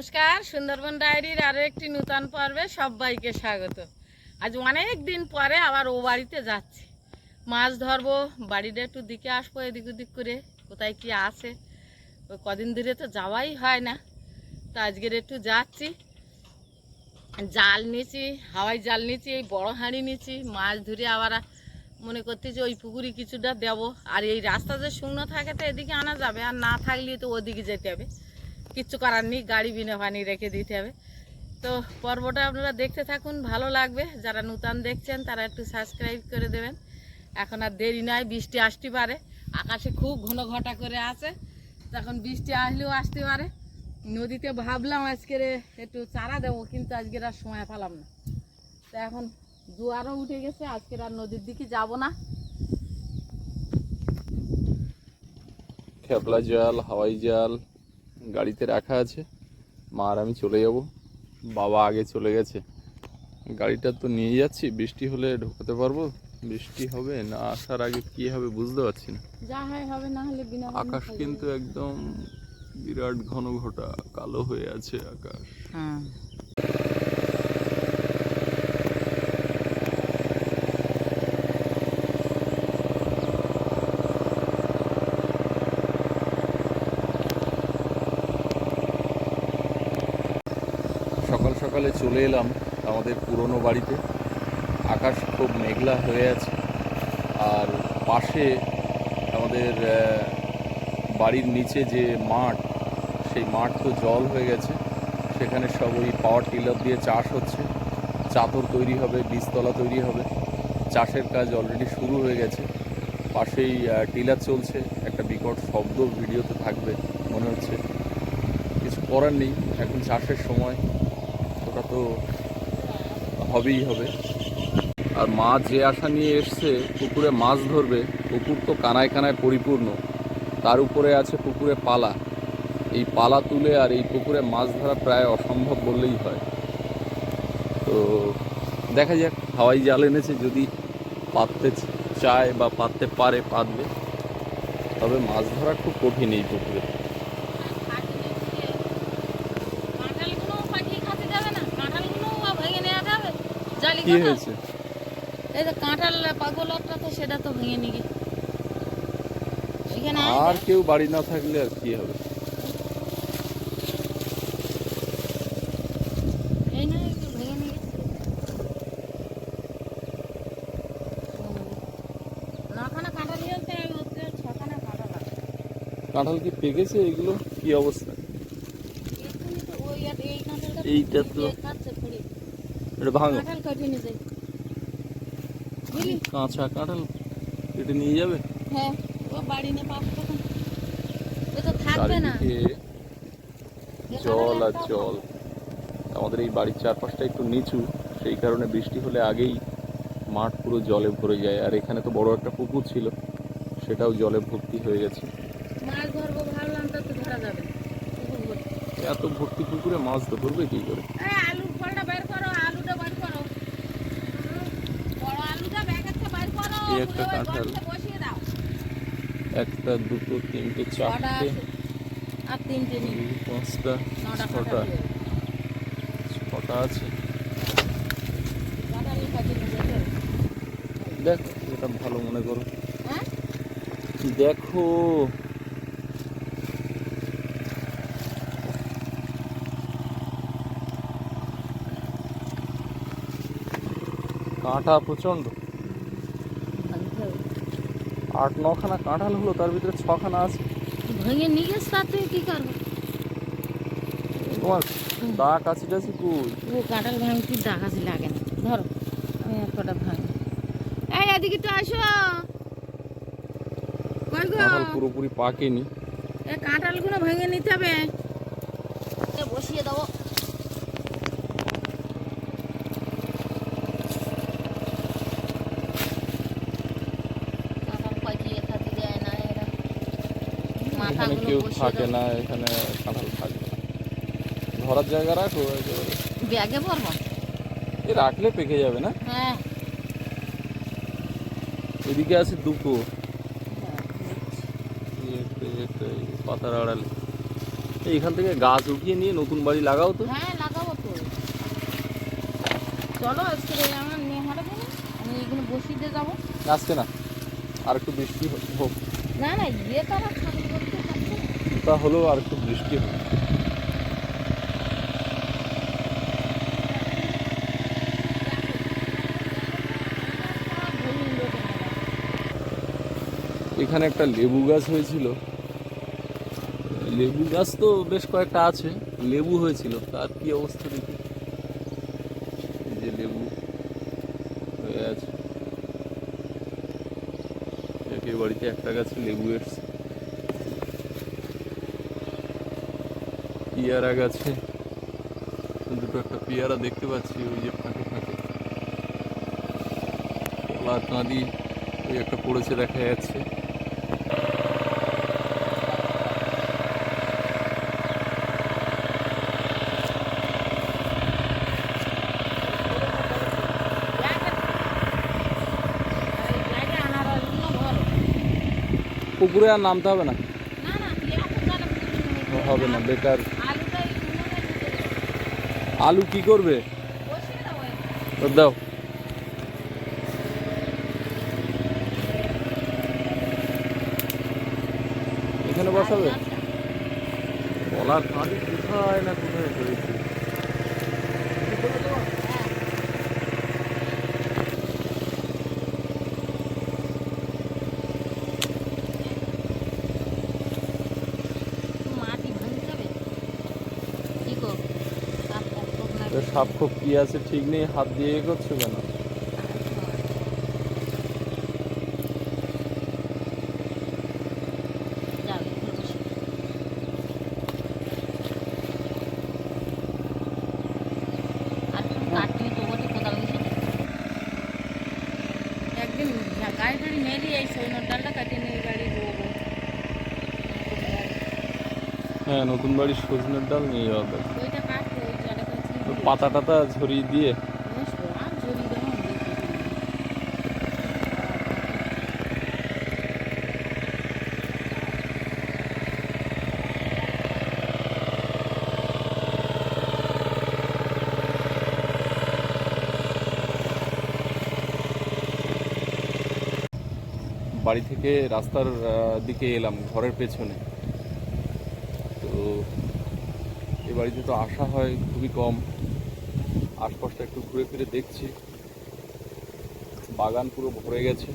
নমস্কার, সুন্দরবন ডায়েরির আরও একটি নূতন পর্বে সবাইকে স্বাগত। আজ অনেক দিন পরে আবার ও বাড়িতে যাচ্ছি। মাছ ধরবো, বাড়িটা একটু দিকে আসব, এদিক ওদিক করে। কোথায় কি আছে? ওই কদিন ধরে তো যাওয়াই হয় না। তো আজকের একটু যাচ্ছি। জাল নিয়েছি, হাওয়াই জাল নিয়েছি, এই বড় হাঁড়ি নিয়েছি। মাছ ধরে আবার মনে করতেছি ওই পুকুরি কিছুটা দেবো। আর এই রাস্তা যে শুকনো থাকে তো এদিকে আনা যাবে, আর না থাকলে তো ওদিকে যেতে হবে। কিচ্ছু করার নেই, গাড়ি বিনা পানি রেখে দিতে হবে। তো পর্বটা আপনারা দেখতে থাকুন, ভালো লাগবে। যারা নূতন দেখছেন, তারা একটু সাবস্ক্রাইব করে দেবেন। এখন আর দেরি নয়, বৃষ্টি আসতে পারে। আকাশে খুব ঘন ঘটা করে আছে। তখন বৃষ্টি আসলেও আসতে পারে। নদীতে ভাবলাম আজকের একটু চারা দেবো, কিন্তু আজকের আর সময় পেলাম না। তো এখন জোয়ারও উঠে গেছে, আজকের আর নদীর দিকে যাব না। খেপলা জাল, হাওয়াই জাল গাড়িতে রাখা আছে। মা আর আমি চলে যাব। বাবা আগে চলে গেছে। গাড়িটা তো নিয়ে যাচ্ছি বৃষ্টি হলে ঢোকাতে পারব। বৃষ্টি হবে না আসার আগে কি হবে বুঝতে পারছি না। যা হয় হবে না হলে বিনা আকাশ কিন্তু একদম বিরাট ঘন ঘটা কালো হয়ে আছে আকাশ। হ্যাঁ। সকাল চলে এলাম আমাদের পুরনো বাড়িতে। আকাশ খুব মেঘলা হয়ে আছে। আর পাশে আমাদের বাড়ির নিচে যে মাঠ, সেই মাঠ তো জল হয়ে গেছে। সেখানে সব ওই পাওয়ার টিলার দিয়ে চাষ হচ্ছে। চাদর তৈরি হবে, বীজতলা তৈরি হবে। চাষের কাজ অলরেডি শুরু হয়ে গেছে। পাশেই টিলার চলছে। একটা বিকট শব্দ ভিডিওতে থাকবে, মনে হচ্ছে। কিছু করার নেই। এখন চাষের সময়। তো হবেই হবে। আর মা যে আশা নিয়ে এসছে, পুকুরে মাছ ধরবে, পুকুর তো কানায় কানায় পরিপূর্ণ। তার উপরে আছে পুকুরে পালা। এই পালা তুলে আর এই পুকুরে মাছ ধরা প্রায় অসম্ভব বললেই হয়। তো দেখা যাক, হাওয়াই জাল এনেছে, যদি পাততে চায় বা পাততে পারে, পাতবে। তবে মাছ ধরা খুব কঠিন এই পুকুরে কাঁঠালগুলো পাখি খাতে যাবে না কাঁঠালগুলো ভেঙে নেওয়া যাবে জালি কি কাঁঠাল হয়েছে? এই যে কাঁঠাল পাগলটা তো সেটা তো ভেঙে নিয়ে এখানে আর কেউ বাড়ি না থাকলে আর কি হবে? কাঁঠাল কি পেকেছে এগুলো? কি অবস্থা? এইটা তো- এটা ভাঙো। কাঁচা কাঁঠাল কেটে নিয়ে যাবে? হ্যাঁ ও বাড়ি নিয়ে পাবো তখন। ও তো থাকবে না। চারিদিকে জল আর জল। আমাদের এই বাড়ির চারপাশটা একটু নিচু সেই কারণে বৃষ্টি হলে আগেই মাঠ পুরো জলে ভরে যায়। আর এখানে তো বড় একটা পুকুর ছিল সেটাও জলে ভর্তি হয়ে গেছে। মাছ ধরবো ভাবলাম তো তো ধরা যাবে। না। পুকুর ভর্তি। এত ভর্তি পুকুরে মাছ তো ধরবে কি করে? এই আলুর ফলটা বের করো আলুটা বের করো বড় আলুটা ব্যাগের থেকে বের করো এই একটা কাঁঠাল। একটা দুটো তিনটে চারটে পাঁচটা ছটা। ছটা আছে। দেখ এটা ভালো মনে করো হ্যাঁ দেখো কাঁটা প্রচণ্ড। আট নখানা কাঁঠাল হলো তার ভিতরে ছখানা আছে। ভেঙে নিয়ে গেছে তাতে কি করব? তোমার দা কাছি টাছি কই? ও কাঁঠাল ভাঙতে ডাকাছি লাগে না। ধরো আমি এক কটা ভাঙি। এই এদিকে তো আসো। কই গো? পুরোপুরি পাকেনি। এই কাঁঠালগুলো ভেঙে নিতে হবে। এ বসিয়ে দেবো কাঁঠাল পাকিয়ে খাতে যায় না এরা এখানে মাথাগুলো কেউ থাকে না এখানে কাঁঠাল থাকে না। ধরার জায়গা রাখো একেবারে ব্যাগে ভরবো? এ রাখলে পেকে যাবে না? হ্যাঁ। এদিকে আছে দুটো এই পাতার আড়ালে। এইখান থেকে গাছ উঠিয়ে নিয়ে নতুন বাড়ি লাগাও তো। হ্যাঁ লাগাবো তো। চলো আজকে আমার নিয়ে হারাবো আমি এখানে বসিয়ে দিয়ে যাব। আজকে না আর একটু বৃষ্টি হোক। না না ইয়ে তো আমার তা হলেও আর একটু বৃষ্টি হোক এখানে একটা লেবু গাছ হয়েছিল। লেবু গাছ তো বেশ কয়েকটা আছে, লেবু হয়েছিল। তার কি অবস্থা দেখি। যে লেবু হয়ে আছে। বাড়িতে একটা গাছে লেবু এসছে। পেয়ারা গাছে। দুটো একটা পিয়ারা দেখতে পাচ্ছি ওই যে ফাঁকে ফাঁকে। কলা কাঁদি ওই একটা পড়েছে দেখা যাচ্ছে। পুকুরে আর নামতে হবে না? হবে না বেকার। আলু কি করবে? দাও। এখানে বসাবে? বলার কোথায় না কোথায় হয়েছে মাটি ভাঙতে হবে কি গো সাপ টাপ হোক না তো সাপ খোপ কি আছে ঠিক নেই হাত দিয়ে করছ কেন গাড়ি এই সৈন্য ডালটা কাটিয়ে নিয়ে বলব হ্যাঁ নতুন বাড়ির সজনের ডাল নিয়ে যাওয়া দরকার। ওইটা কাটতে ওই জায়গাটা তো পাতা টাতা ঝরিয়ে দিয়ে। বাড়ি থেকে রাস্তার দিকে এলাম ঘরের পেছনে। তো এ বাড়িতে তো আসা হয় খুবই কম। আশপাশটা একটু ঘুরে ফিরে দেখছি। বাগান পুরো ভরে গেছে।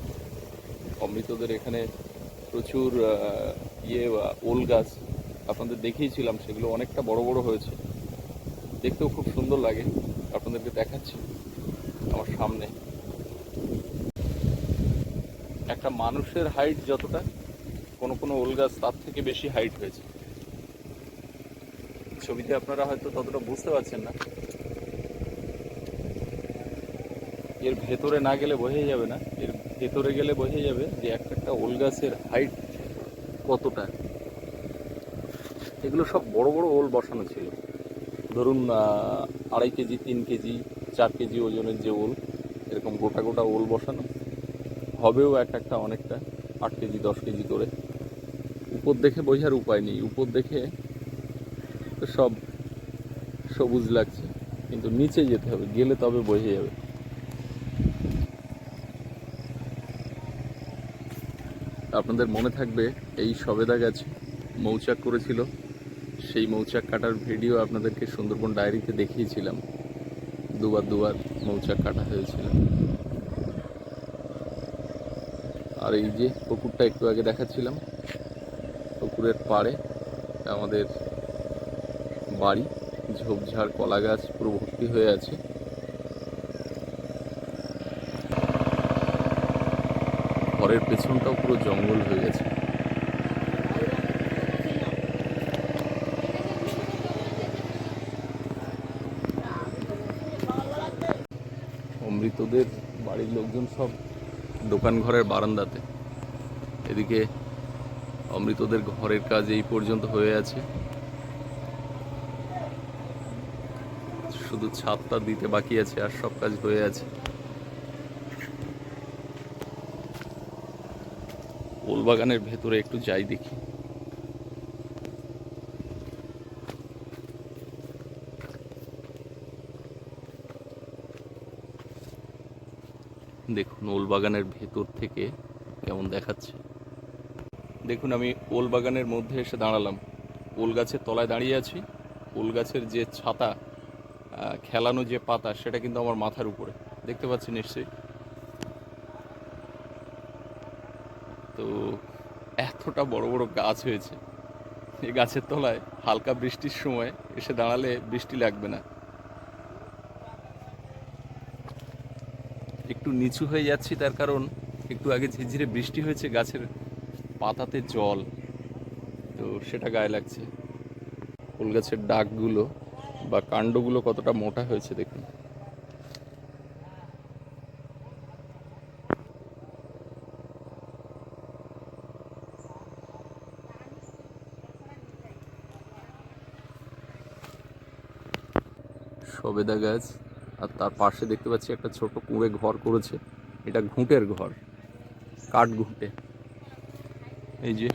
অমৃতদের এখানে প্রচুর ইয়ে ওল গাছ আপনাদের দেখিয়েছিলাম, সেগুলো অনেকটা বড় বড় হয়েছে। দেখতেও খুব সুন্দর লাগে। আপনাদেরকে দেখাচ্ছি আমার সামনে। একটা মানুষের হাইট যতটা, কোনো কোনো ওল গাছ তার থেকে বেশি হাইট হয়েছে। ছবিতে আপনারা হয়তো ততটা বুঝতে পারছেন না। এর ভেতরে না গেলে বোঝা যাবে না। এর ভেতরে গেলে বোঝা যাবে যে একটা একটা ওল গাছের হাইট কতটা। এগুলো সব বড় বড় ওল বসানো ছিল। ধরুন আড়াই কেজি, তিন কেজি, চার কেজি ওজনের যে ওল, এরকম গোটা গোটা ওল বসানো। হবেও এক একটা অনেকটা, আট কেজি, দশ কেজি করে। উপর দেখে বোঝার উপায় নেই। উপর দেখে সব সবুজ লাগছে। কিন্তু নিচে যেতে হবে। গেলে তবে বোঝা যাবে। আপনাদের মনে থাকবে, এই সবেদা গাছ মৌচাক করেছিল। সেই মৌচাক কাটার ভিডিও আপনাদেরকে সুন্দরবন ডায়েরিতে দেখিয়েছিলাম। দুবার দুবার মৌচাক কাটা হয়েছিল। আর এই যে পুকুরটা একটু আগে দেখাচ্ছিলাম, পুকুরের পাড়ে আমাদের বাড়ি, ঝোপঝাড় কলা গাছ পুরো ভর্তি হয়ে আছে। ঘরের পেছনটাও পুরো জঙ্গল হয়ে গেছে। অমৃতদের বাড়ির লোকজন সব দোকান ঘরের বারান্দাতে। এদিকে অমৃতদের ঘরের কাজ এই পর্যন্ত হয়ে আছে। শুধু ছাদটা দিতে বাকি আছে আর সব কাজ হয়ে আছে। ওল বাগানের ভেতরে একটু যাই দেখি। দেখুন ওল বাগানের ভেতর থেকে কেমন দেখাচ্ছে। দেখুন, আমি ওল বাগানের মধ্যে এসে দাঁড়ালাম। ওল গাছের তলায় দাঁড়িয়ে আছি। ওল গাছের যে ছাতা খেলানো যে পাতা, সেটা কিন্তু আমার মাথার উপরে। দেখতে পাচ্ছি নিশ্চয়ই? তো এতটা বড় বড় গাছ হয়েছে। এই গাছের তলায় হালকা বৃষ্টির সময় এসে দাঁড়ালে বৃষ্টি লাগবে না। একটু নিচু হয়ে যাচ্ছি তার কারণ একটু আগে ঝিরঝিরে বৃষ্টি হয়েছে গাছের পাতাতে জল। তো সেটা গায়ে লাগছে। ফুল গাছের ডাকগুলো বা কাণ্ডগুলো কতটা মোটা হয়েছে দেখুন। সবেদা গাছ আর তার পাশে দেখতে পাচ্ছি একটা ছোট কুঁড়ে ঘর করেছে। এটা ঘুঁটের ঘর, কাঠ ঘুঁটে। এই যে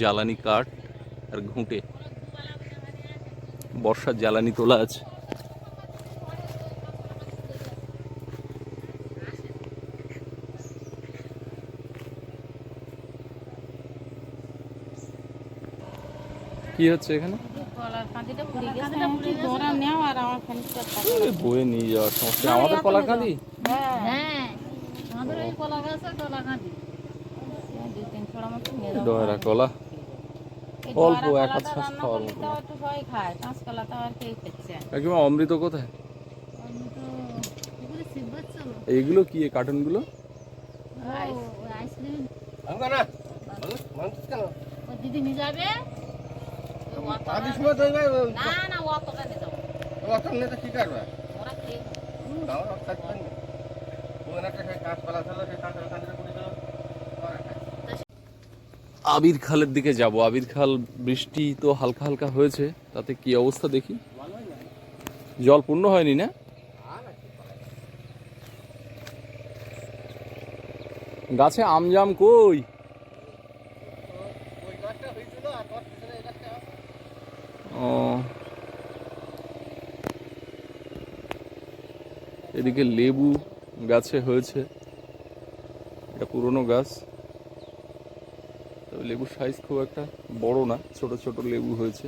জ্বালানি কাঠ আর ঘুঁটে। বর্ষার জ্বালানি তোলা আছে। কি হচ্ছে এখানে? কলার কাঁদিটা পুড়ে গেছে। তোরা নেও আর আমার খানিকটা বয়ে নিয়ে যাওয়ার সমস্যা। আমাদের কলা কাঁদি হ্যাঁ। আমাদের ওই কলা গাছ কলা কাঁদি দুই তিন ছড়া মতো নিয়ে যাব। কলা। অল্প এক হাত শ্বাস খাওয়ার মতো। একটু সবাই খায়। আর খাচ্ছে কাকিমা অমৃত কোথায়? এইগুলো কি কার্টুনগুলো আইসক্রিম দিদি নিয়ে যাবে? আদি সময় তো না না কি করবে ওরা পুড়ে গেল আবির খালের দিকে যাব। আবির খাল বৃষ্টি তো হালকা হালকা হয়েছে, তাতে কি অবস্থা দেখি? জল পূর্ণ হয়নি না? গাছে আমজাম কই ওই গাছটা হয়েছিল আর তোর পিছনে এই গাছটা ও এদিকে লেবু গাছে হয়েছে। এটা পুরনো গাছ। তবে লেবুর সাইজ খুব একটা বড় না, ছোট ছোট লেবু হয়েছে।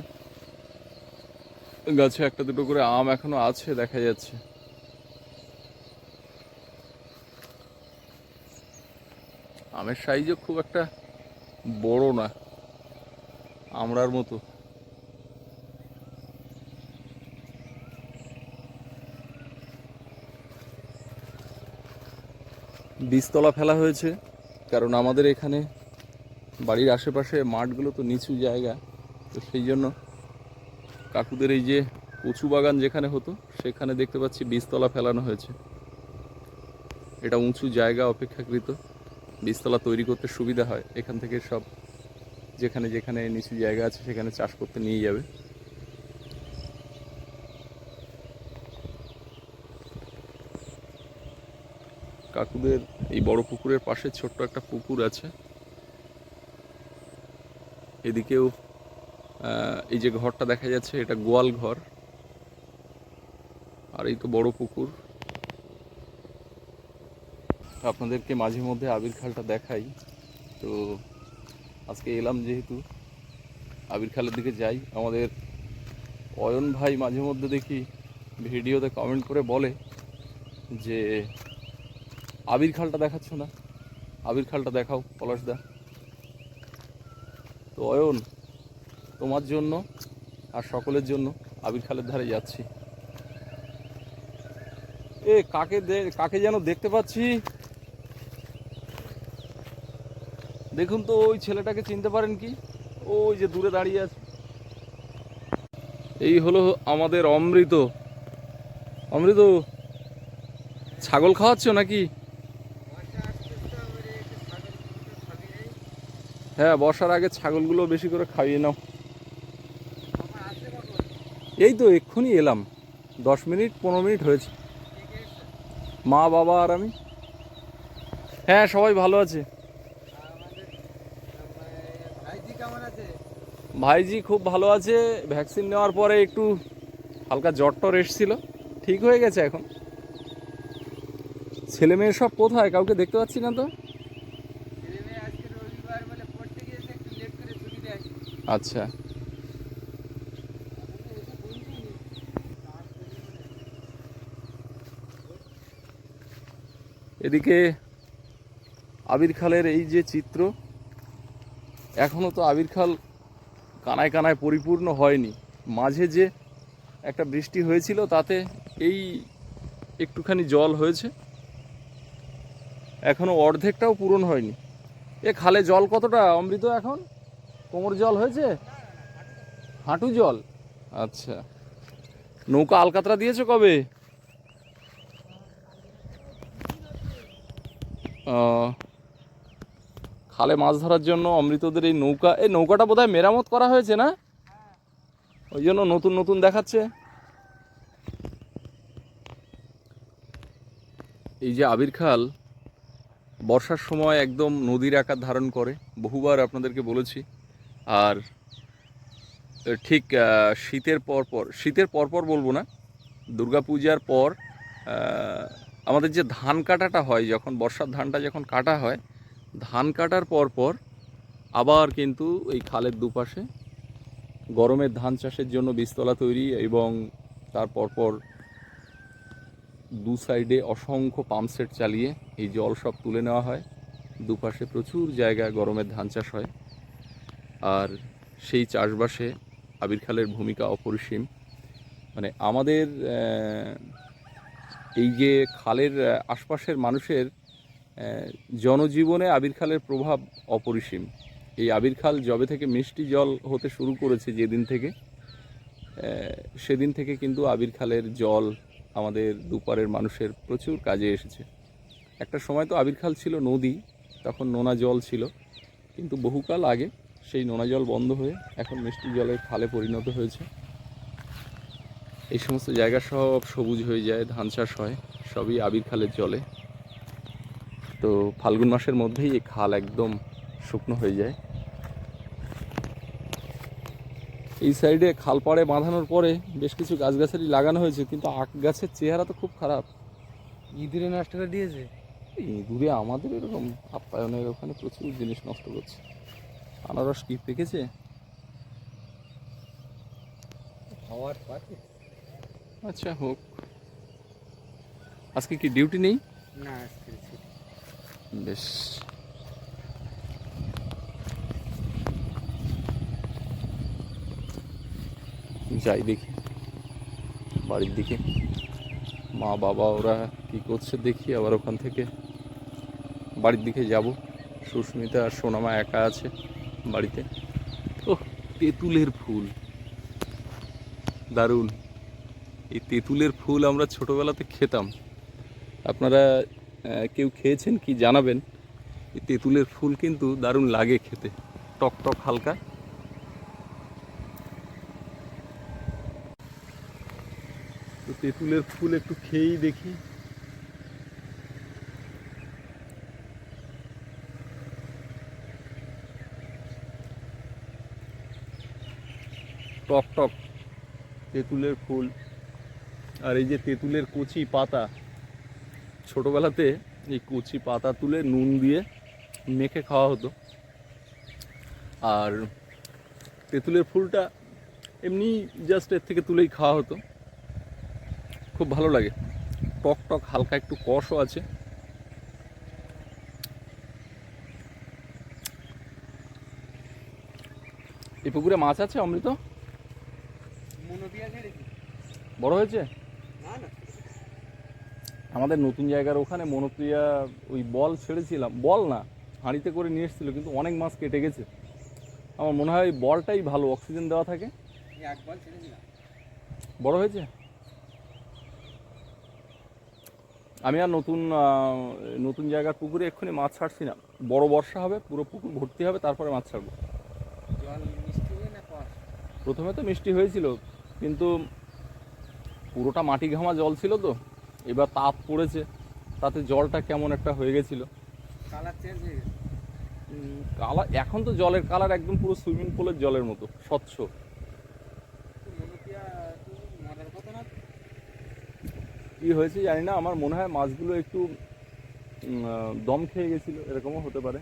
গাছে একটা দুটো করে আম এখনও আছে, দেখা যাচ্ছে। আমের সাইজও খুব একটা বড় না, আমড়ার মতো। বীজতলা ফেলা হয়েছে, কারণ আমাদের এখানে বাড়ির আশেপাশে মাঠগুলো তো নিচু জায়গা, তো সেই জন্য কাকুদের এই যে কচু বাগান যেখানে হতো, সেখানে দেখতে পাচ্ছি বীজতলা ফেলানো হয়েছে। এটা উঁচু জায়গা অপেক্ষাকৃত বীজতলা তৈরি করতে সুবিধা হয়। এখান থেকে সব যেখানে যেখানে নিচু জায়গা আছে, সেখানে চাষ করতে নিয়ে যাবে। কাকুদের, এই বড় পুকুরের পাশে ছোট্ট একটা পুকুর আছে। এদিকেও এই যে ঘরটা দেখা যাচ্ছে, এটা গোয়াল ঘর। আর এই তো বড় পুকুর। আপনাদেরকে মাঝে মধ্যে আবির খালটা দেখাই। তো আজকে এলাম যেহেতু, আবির খালের দিকে যাই। আমাদের অয়ন ভাই মাঝে মধ্যে দেখি ভিডিওতে কমেন্ট করে বলে যে আবির খালটা দেখাচ্ছ না? আবির খালটা দেখাও, পলাশদা। তো অয়ন, তোমার জন্য আর সকলের জন্য আবির খালের ধারে যাচ্ছি। এ, কাকে কাকে যেন দেখতে পাচ্ছি? দেখুন তো, ওই ছেলেটাকে চিনতে পারেন কি? ওই যে দূরে দাঁড়িয়ে আছে। এই হলো আমাদের অমৃত। অমৃত, ছাগল খাওয়াচ্ছ নাকি? হ্যাঁ বর্ষার আগে ছাগলগুলো বেশি করে খাইয়ে নাও। এই তো এক্ষুনি এলাম। দশ মিনিট, পনেরো মিনিট হয়েছে। মা, বাবা আর আমি। হ্যাঁ সবাই ভালো আছে। ভাইজি খুব ভালো আছে। ভ্যাকসিন নেওয়ার পরে একটু হালকা জ্বর টর এসছিল। ঠিক হয়ে গেছে এখন। ছেলে মেয়ে সব কোথায়? কাউকে দেখতে পাচ্ছি না তো ছেলে মেয়ে আজকে রবিবার বলে পড়তে গিয়েছে একটু লেট করে ছুটি দেয় আচ্ছা। এদিকে আবির খালের এই যে চিত্র, এখনও তো আবির খাল কানায় কানায় পরিপূর্ণ হয়নি। মাঝে যে একটা বৃষ্টি হয়েছিল, তাতে এই একটুখানি জল হয়েছে। এখনও অর্ধেকটাও পূরণ হয়নি। এ খালে জল কতটা, অমৃত এখন? কোমর জল হয়েছে? হাঁটু জল। আচ্ছা। নৌকা আলকাতরা দিয়েছ কবে? খালে মাছ ধরার জন্য অমৃতদের এই নৌকা, এই নৌকাটা বোধহয় মেরামত করা হয়েছে না? ওই জন্য নতুন নতুন দেখাচ্ছে। এই যে আবির খাল, বর্ষার সময় একদম নদীর আকার ধারণ করে। বহুবার আপনাদেরকে বলেছি। আর ঠিক শীতের পর পর, শীতের পর পর বলব না দুর্গাপূজার পর আমাদের যে ধান কাটাটা হয়, যখন বর্ষার ধানটা যখন কাটা হয়, ধান কাটার পর পর আবার কিন্তু এই খালের দুপাশে গরমের ধান চাষের জন্য বীজতলা তৈরি এবং তার পরপর দু সাইডে অসংখ্য পাম্প সেট চালিয়ে এই জল সব তুলে নেওয়া হয়। দুপাশে প্রচুর জায়গায় গরমের ধান চাষ হয়। আর সেই চাষবাসে আবির খালের ভূমিকা অপরিসীম। মানে আমাদের এই যে খালের আশপাশের মানুষের জনজীবনে আবির খালের প্রভাব অপরিসীম। এই আবির খাল যবে থেকে মিষ্টি জল হতে শুরু করেছে যেদিন থেকে সেদিন থেকে কিন্তু আবির খালের জল আমাদের দুপারের মানুষের প্রচুর কাজে এসেছে। একটা সময় তো আবির খাল ছিল নদী, তখন নোনা জল ছিল, কিন্তু বহুকাল আগে সেই নোনা জল বন্ধ হয়ে এখন মিষ্টি জলের খালে পরিণত হয়েছে। এই সমস্ত জায়গা সব সবুজ হয়ে যায় ধান চাষ হয় সবই আবির খালের জলে। তো ফাল্গুন মাসের মধ্যেই এই খাল একদম শুকনো হয়ে যায়। এই সাইডে খাল পাড়ে বাঁধানোর পরে বেশ কিছু গাছগাছালি লাগানো হয়েছে কিন্তু আখ গাছের চেহারা তো খুব খারাপ। ইঁদুরে নষ্ট করে দিয়েছে? ইঁদুরে আমাদের এরকম আপ্যায়নের ওখানে প্রচুর জিনিস নষ্ট করছে। আনারস কি পেকেছে? খাওয়ার আচ্ছা হোক। আজকে কি ডিউটি নেই? না আজকে বেশ। যাই দেখি। বাড়ির দিকে। মা বাবা ওরা কি করছে দেখি আবার ওখান থেকে বাড়ির দিকে যাব। সুস্মিতা আর সোনামা একা আছে। বাড়িতে। ও তেঁতুলের ফুল। দারুণ। এই তেঁতুলের ফুল আমরা ছোটোবেলাতে খেতাম। আপনারা কেউ খেয়েছেন কি জানাবেন? এই তেঁতুলের ফুল কিন্তু দারুণ লাগে খেতে। টক টক হালকা। তো তেঁতুলের ফুল একটু খেয়েই দেখি। টক টক। তেঁতুলের ফুল। আর এই যে তেঁতুলের কচি পাতা, ছোটোবেলাতে এই কচি পাতা তুলে নুন দিয়ে মেখে খাওয়া হতো। আর তেঁতুলের ফুলটা এমনি জাস্ট এর থেকে তুলেই খাওয়া হতো। খুব ভালো লাগে। টক টক, হালকা একটু কষও আছে। এই পুকুরে মাছ আছে, অমৃত? বড় হয়েছে? আমাদের নতুন জায়গার ওখানে মনোপ্রিয়া ওই বল ছেড়েছিলাম। বল না হাঁড়িতে করে নিয়ে এসেছিল কিন্তু অনেক মাছ কেটে গেছে। আমার মনে হয় বলটাই ভালো অক্সিজেন দেওয়া থাকে। বড় হয়েছে? আমি আর নতুন নতুন জায়গার পুকুরে এক্ষুনি মাছ ছাড়ছি না। বড় বর্ষা হবে পুরো পুকুর ভর্তি হবে তারপরে মাছ ছাড়বো। প্রথমে তো মিষ্টি হয়েছিল কিন্তু পুরোটা মাটি ঘামা জল ছিল তো এবার তাপ পড়েছে তাতে জলটা কেমন একটা হয়ে গেছিল। কালার চেঞ্জ হয়ে গেছে। কালার এখন তো জলের কালার একদম পুরো সুইমিং পুলের জলের মতো স্বচ্ছ। কি হয়েছে জানি না আমার মনে হয় মাছগুলো একটু দম খেয়ে গেছিল এরকমও হতে পারে।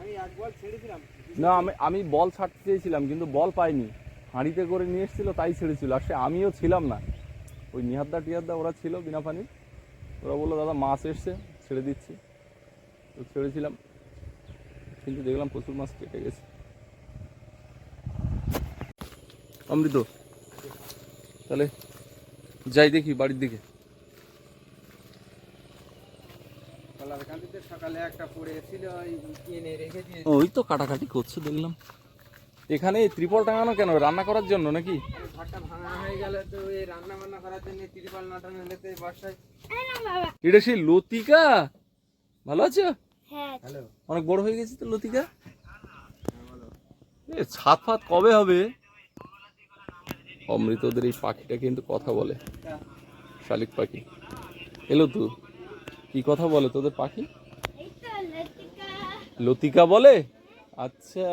আমি এক বল ছেড়েছিলাম। না আমি আমি বল ছাড়তে চেয়েছিলাম কিন্তু বল পাইনি। হাঁড়িতে করে নিয়ে এসেছিল তাই ছেড়েছিল। আর সে আমিও ছিলাম না। ওই নিহাদ্দা টিহাদ্দা ওরা ছিল বিনা পানির ওরা বলল দাদা মাছ এসছে ছেড়ে দিচ্ছি। তো ছেড়েছিলাম। কিন্তু দেখলাম প্রচুর মাছ কেটে গেছে। অমৃত তাহলে যাই দেখি বাড়ির দিকে। কলার সকালে একটা পড়ে ছিল ওই এনে রেখে দিয়ে ওই তো কাটাকাটি করছে দেখলাম। এখানে এই ত্রিপল টাঙানো কেন? রান্না করার জন্য নাকি? ঘরটা ভাঙা হয়ে গেল তো এই রান্না বান্না করার জন্য তিরপাল নাটানো হলেতে বর্ষায় এটা সেই লতিকা? ভালো আছো? হ্যাঁ। হ্যালো। অনেক বড় হয়ে গেছে তো লতিকা? এ ছাদ ফাত কবে হবে? অমৃতদের এই পাখিটা কিন্তু কথা বলে। শালিক পাখি। এলো তো। কি কথা বলে তোদের পাখি? লতিকা বলে? আচ্ছা।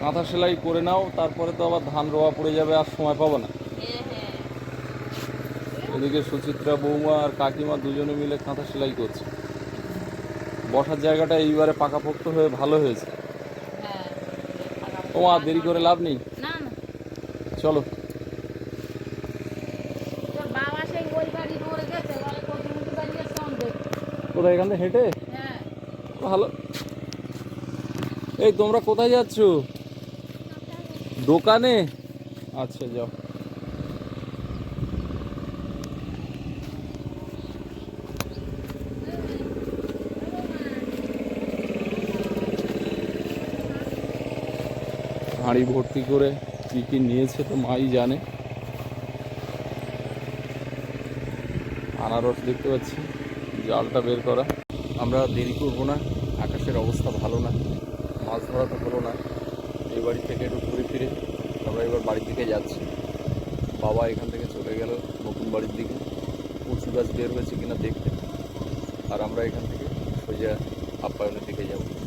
কাঁথা সেলাই করে নাও তারপরে তো আবার ধান রোয়া পড়ে যাবে আর সময় পাবো না। এদিকে সুচিত্রা বৌমা আর কাকিমা দুজনে মিলে কাঁথা সেলাই করছে। বসার জায়গাটা এইবারে পাকাপোক্ত হয়ে ভালো হয়েছে। হ্যাঁ ও আর দেরি করে লাভ নেই? চলো। কোথায় এখান থেকে হেঁটে? হ্যাঁ। ভালো। এই তোমরা কোথায় যাচ্ছ? দোকানে? আচ্ছা যাও। হাঁড়ি ভর্তি করে কি কি নিয়েছে তো মাই জানে। আনারস দেখতে পাচ্ছি, জালটা বের করা। আমরা দেরি করব না, আকাশের অবস্থা ভালো না, মাছ ধরা তো হলো না। এই বাড়ি থেকে একটু ঘুরে ফিরে আমরা এবার বাড়ির দিকে যাচ্ছি। বাবা এখান থেকে চলে গেল নতুন বাড়ির দিকে। কচু গাছ বের হয়েছে কিনা দেখতে। আর আমরা এখান থেকে সোজা আপ্যায়নের দিকে যাব।